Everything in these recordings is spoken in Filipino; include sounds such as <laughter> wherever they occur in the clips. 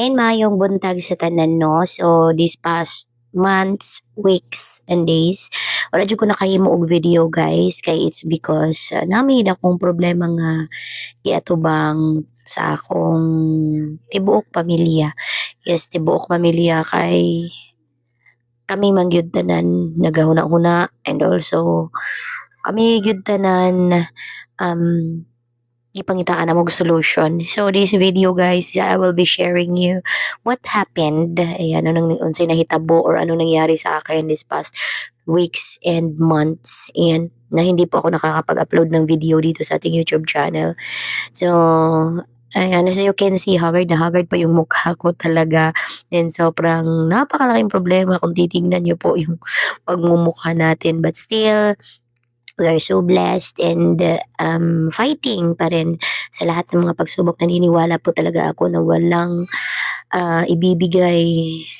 And mayong buntag sa tanan no. So this past months, weeks, and days, wala jud ko nakahimo og video guys kay it's because uh, nami akong problema nga giatubang sa akong tibuok pamilya. Yes, tibuok pamilya kay kami man gyud tanan nagahuna-huna and also kami gyud tanan um gipangitaan na mog solution. So this video guys, I will be sharing you what happened, ayan, ano nang unsay nahitabo or ano nangyari sa akin this past weeks and months and na hindi po ako nakakapag-upload ng video dito sa ating YouTube channel. So, ayan, as you can see, haggard na haggard pa yung mukha ko talaga. And sobrang napakalaking problema kung titingnan niyo po yung pagmumukha natin. But still, we are so blessed and uh, um, fighting pa rin sa lahat ng mga pagsubok. Naniniwala po talaga ako na walang ah, ibibigay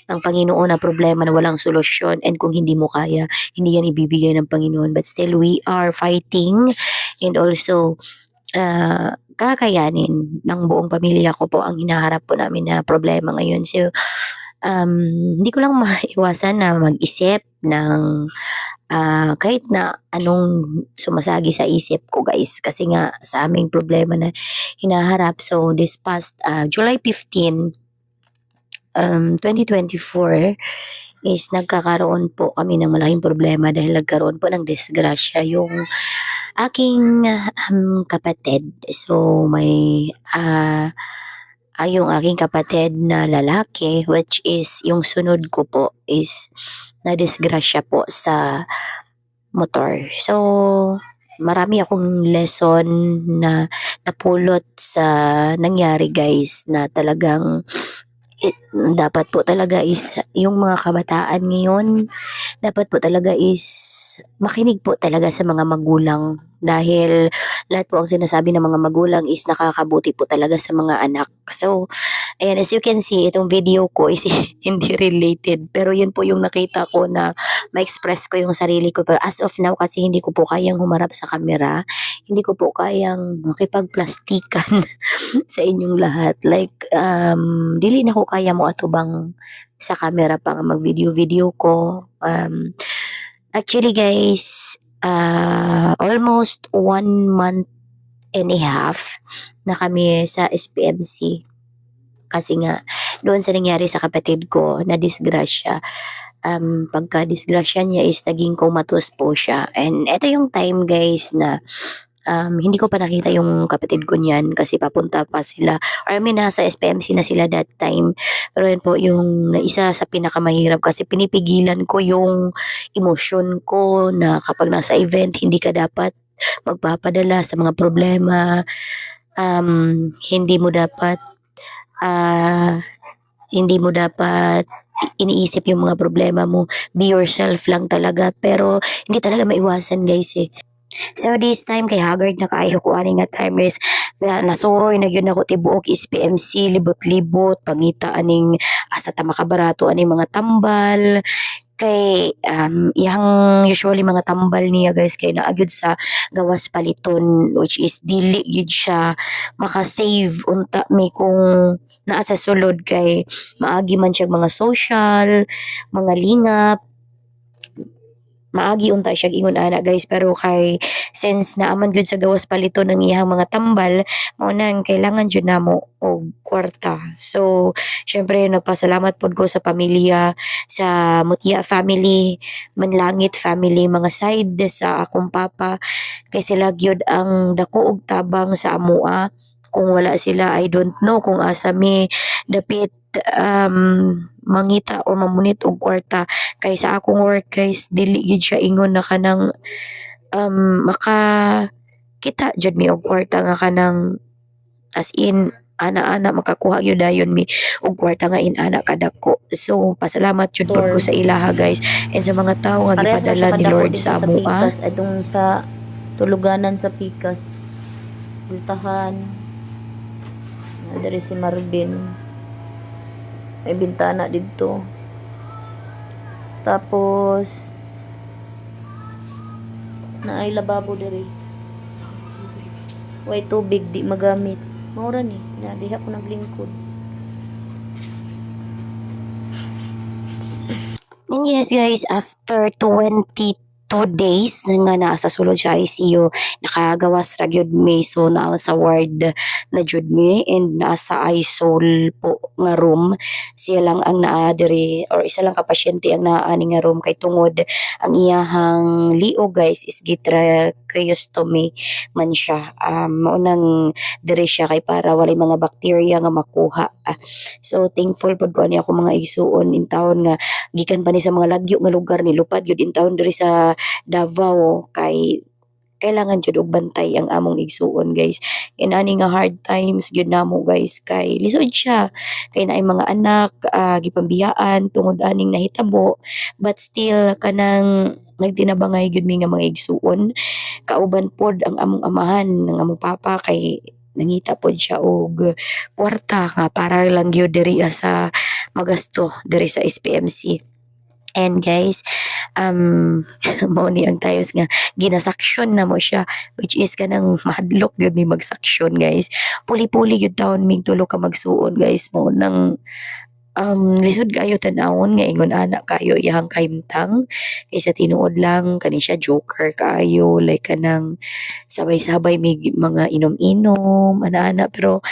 ang Panginoon na problema na walang solusyon and kung hindi mo kaya, hindi yan ibibigay ng Panginoon. But still, we are fighting and also ah, kakayanin ng buong pamilya ko po ang hinaharap po namin na problema ngayon. So, um, hindi ko lang <laughs> maiwasan na mag-isip ng ah, kahit na anong sumasagi sa isip ko guys kasi nga sa aming problema na hinaharap. So this past ah, July 15 um, 2024 is nagkakaroon po kami ng malaking problema dahil nagkaroon po ng disgrasya yung aking um, kapatid. So may ah ay yung aking kapatid na lalaki which is yung sunod ko po is na disgrasya po sa motor. So, marami akong lesson na napulot sa nangyari guys na talagang dapat po talaga is yung mga kabataan ngayon dapat po talaga is makinig po talaga sa mga magulang dahil lahat po ang sinasabi ng mga magulang is nakakabuti po talaga sa mga anak. So, ayan, as you can see, itong video ko is <laughs> hindi related. Pero yun po yung nakita ko na ma-express ko yung sarili ko. Pero as of now, kasi hindi ko po kayang humarap sa camera, hindi ko po kayang makipagplastikan <laughs> sa inyong lahat. Like, um, dili na ko kaya mo atubang sa camera pa nga mag-video-video ko. Um, actually guys, ah, almost one month and a half na kami sa SPMC. Kasi nga, doon sa nangyari sa kapatid ko na disgrasya, um, pagka disgrasya niya is naging comatose po siya. And ito yung time guys na um, hindi ko pa nakita yung kapatid ko niyan kasi papunta pa sila. Or I mean, nasa SPMC na sila that time. Pero yun po yung isa sa pinakamahirap kasi pinipigilan ko yung emosyon ko na kapag nasa event, hindi ka dapat magpapadala sa mga problema. Um, hindi mo dapat ah hindi mo dapat iniisip yung mga problema mo. Be yourself lang talaga. Pero hindi talaga maiwasan guys eh. So this time kay Haggard na kaayo ko ani nga time is na nasuroy na gyud ako tibuok is PMC libot-libot pangita aning asa ta makabarato aning mga tambal kay um, iyang usually mga tambal niya guys kay naagyud sa gawas paliton which is dili gyud siya maka-save unta mi kung naa sa sulod kay maagi man siya mga social mga lingap maagi unta siya ingon ana guys pero kay since naaman gyud sa gawas palito ng iyang mga tambal mao nang kailangan jud namo og kwarta. So syempre nagpasalamat pod ko sa pamilya sa Mutia family Manlangit family mga side sa akong papa kay sila gyud ang dako og tabang sa amoa kung wala sila I don't know kung asa mi dapit um, mangita o mamunit og kwarta kay sa akong work guys dili gid siya ingon na kanang um, maka kita jud mi og kwarta nga kanang as in ana-ana makakuha gyud dayon mi og kwarta nga inana kadako so pasalamat jud pod ko sa ilaha guys and sa mga tawo nga gipadala ni Lord sa amoa Pikas, itong sa tuluganan sa Pikas. Bultahan. Dari si Marvin may bintana dito. Tapos na ay lababo diri. Way tubig di magamit. Maura ni. Na diha ko naglingkod. And yes guys, after 22 days na nga naa sa sulod sa ICU, nakagawas ra gyud mi so naa sa ward na jud mi and naa sa isol po nga room. Siya lang ang naa diri or isa lang ka pasyente ang naa ani nga room kay tungod ang iyahang liog guys is gitracheostomy man siya. Um, mao nang diri siya kay para walay mga bacteria nga makuha. So thankful pod ko ani ako mga igsuon in town nga gikan pa ni sa mga lagyo nga lugar ni lupad gyud in town diri sa Davao kay kailangan jud og bantay ang among igsuon guys. And ani nga hard times gyud namo guys kay lisod siya kay naay mga anak ah, gipambiyaan tungod aning nahitabo but still kanang nagtinabangay gyud mi nga mga igsuon kauban pod ang among amahan ng among papa kay nangita pod siya og kwarta nga para lang gyud diri sa magasto diri sa SPMC. And guys, um, <laughs> mao ni ang times nga ginasaksyon na mo siya which is kanang mahadlok gyud mi magsaksyon guys. Puli-puli gyud taon ming tulo ka magsuon guys. Mo nang um, lisod kayo tanawon nga ingon anak kayo iyang kaimtang. Kaysa tinuod lang kani siya joker kayo. Like kanang sabay-sabay may mga inom-inom ana-ana pero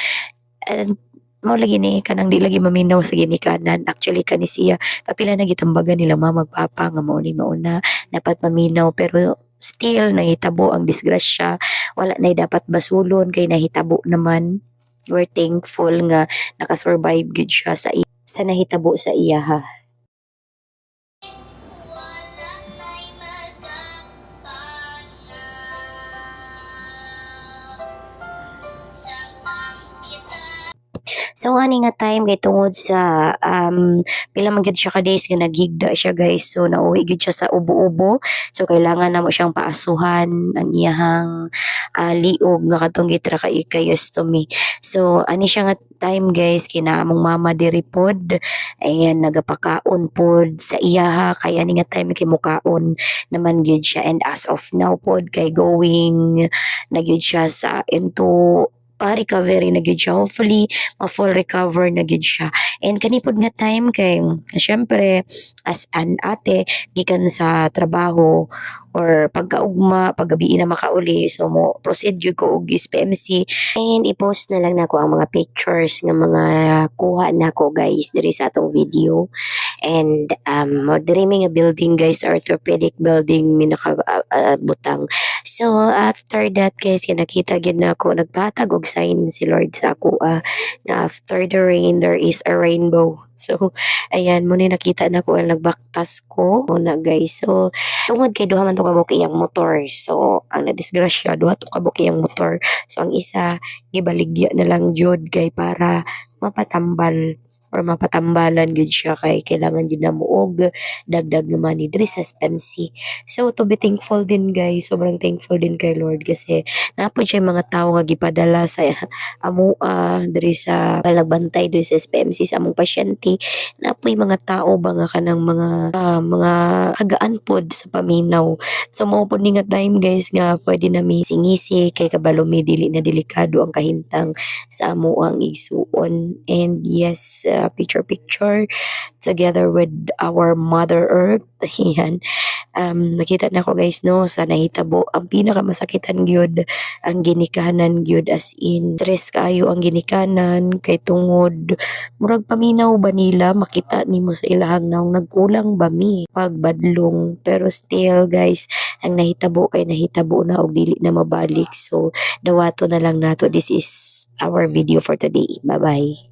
and mao lagi ni kanang di lagi maminaw sa ginikanan. Actually kani siya kapila na gitambagan nila mama magpapa nga mao ni mauna dapat maminaw pero still nahitabo ang disgrasya. Wala na dapat basulon kay nahitabo naman. We're thankful nga nakasurvive gud siya sa sa nahitabo sa iya ha So ani nga time kay tungod sa um pila man gyud siya ka days nga naghigda siya guys. So nauwi siya sa ubo-ubo. So kailangan namo siyang paasuhan ang iyahang ah, liog nga katong gitra kay kayostomy. So ani siya nga time guys kina among mama diri pod. Ayan nagapakaon pod sa iya kay ani nga time kay naman gyud siya and as of now pod kay going na gyud siya sa into pa-recovery na gyud siya. Hopefully, ma-full recover na gyud siya. And kanipod nga time kay syempre as an ate gikan sa trabaho or pagkaugma paggabi na makauli so mo proceed jud ko og SPMC and i-post na lang nako ang mga pictures nga mga kuha nako guys diri sa atong video and um mi nga building guys orthopedic building mi naka ah, ah, butang so after that guys nakita gid na ako nagpatag og sign si Lord sa ako ah, na after the rain there is a rainbow. <laughs> So ayan mo ni nakita na ko ang nagbaktas ko na guys. So tungod kay duha man to kabuk iyang motor so ang nadisgrasya duha to kabuk iyang motor. So ang isa gibaligya na lang jud kay para mapatambal or mapatambalan gud siya kay kailangan gid na muog. Dagdag nga money diri sa SPMC so to be thankful din guys. Sobrang thankful din kay Lord kasi napod siya mga tao nga gipadala sa <laughs> amo ah, diri sa palagbantay diri sa SPMC sa among pasyente. Napoy mga tao ba nga kanang mga ah, mga kagaan pod sa paminaw. So mao pod ni nga time guys nga pwede na mi singisi kay kabalo mi dili na delikado ang kahintang sa amo ang igsuon and yes uh, picture picture together with our mother earth. <laughs> Yan um nakita na ko guys no sa nahitabo. Ang pinakamasakitan gyud ang ginikanan gyud as in stress kayo ang ginikanan kay tungod murag paminaw ba nila makita nimo sa ilahang naong nagkulang ba mi pagbadlong. Pero still guys ang nahitabo kay nahitabo na og dili na mabalik. So dawato na lang nato. This is our video for today. Bye bye